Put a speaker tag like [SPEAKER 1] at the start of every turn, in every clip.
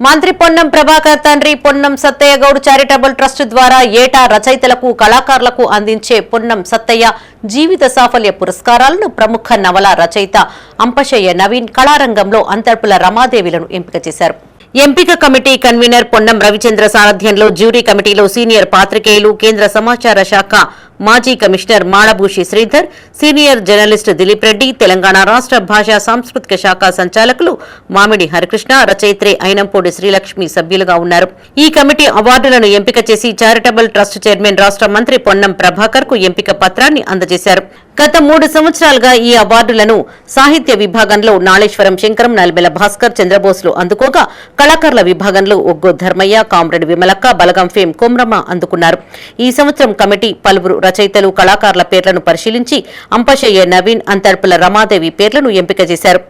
[SPEAKER 1] మంత్రి పొన్నం ప్రభాకర్ తండ్రి Ponnam Sattaiah Goud charitable trust ద్వారా ఏటా రచయితలకు కళాకారులకు అందించే పొన్నం సత్తయ్య జీవిత సాఫల్య పురస్కారాలను ప్రముఖ నవల రచయిత అంపశయ్య నవీన్ కళారంగంలో అంతర్పుల రమాదేవిలను ఎంపిక చేశారు. ఎంపిక కమిటీ కన్వీనర్ పొన్నం రవిచంద్ర సారథ్యంలో జ్యూరీ కమిటీలో సీనియర్ పాత్రికేయులు కేంద్ర సమాచార శాఖ మాజీ commissioner Madabhushi Sridhar senior journalist Dileep Reddy Telangana రాష్ట్ర భాషా సాంస్కృతిక శాఖ సంచాలకులు మామిడి హరికృష్ణ రచయిత్రి అయినంపూడి శ్రీలక్ష్మి సభ్యులుగా ఉన్నారు. ఈ కమిటీ అవార్డులను ఎంపిక చేసి చారిటబుల్ ట్రస్ట్ చైర్మన్ రాష్ట్ర మంత్రి పొన్నం ప్రభాకర్కు ఎంపిక పత్రాన్ని అందజేశారు. గత మూడు సంవత్సరాలుగా ఈ అవార్డులను సాహిత్య విభాగంలో నాళేశ్వరం శంకరం నల్మెల భాస్కర్ చంద్రబోస్లు అందుకోగా కళాకారుల విభాగంలో ఒగ్గో ధర్మయ్య కామ్రేడ్ విమలక్క బలగం ఫేమ్ కొమ్రమ్మ అందుకున్నారు. ఈ సంవత్సరం కమిటీ పలువురు రచయితలు కళాకారుల పేర్లను పరిశీలించి అంపశయ్య నవీన్ అంతర్పుల రమాదేవి పేర్లను ఎంపిక చేశారు.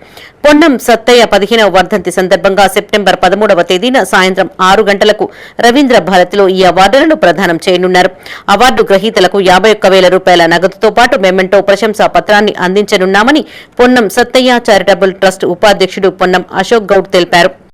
[SPEAKER 1] పొన్నం సత్తయ్య పదిహేనవ వర్ధంతి సందర్భంగా సెప్టెంబర్ పదమూడవ తేదీన సాయంత్రం ఆరు గంటలకు రవీంద్ర భారతిలో ఈ అవార్డులను ప్రదానం చేయనున్నారు. అవార్డు గ్రహీతలకు యాభై ఒక్క వేల రూపాయల నగదుతో పాటు మెమెంటో ప్రశంసా పత్రాన్ని అందించనున్నామని పొన్నం సత్తయ్య చారిటబుల్ ట్రస్ట్ ఉపాధ్యక్షుడు పొన్నం అశోక్ గౌడ్ తెలిపారు.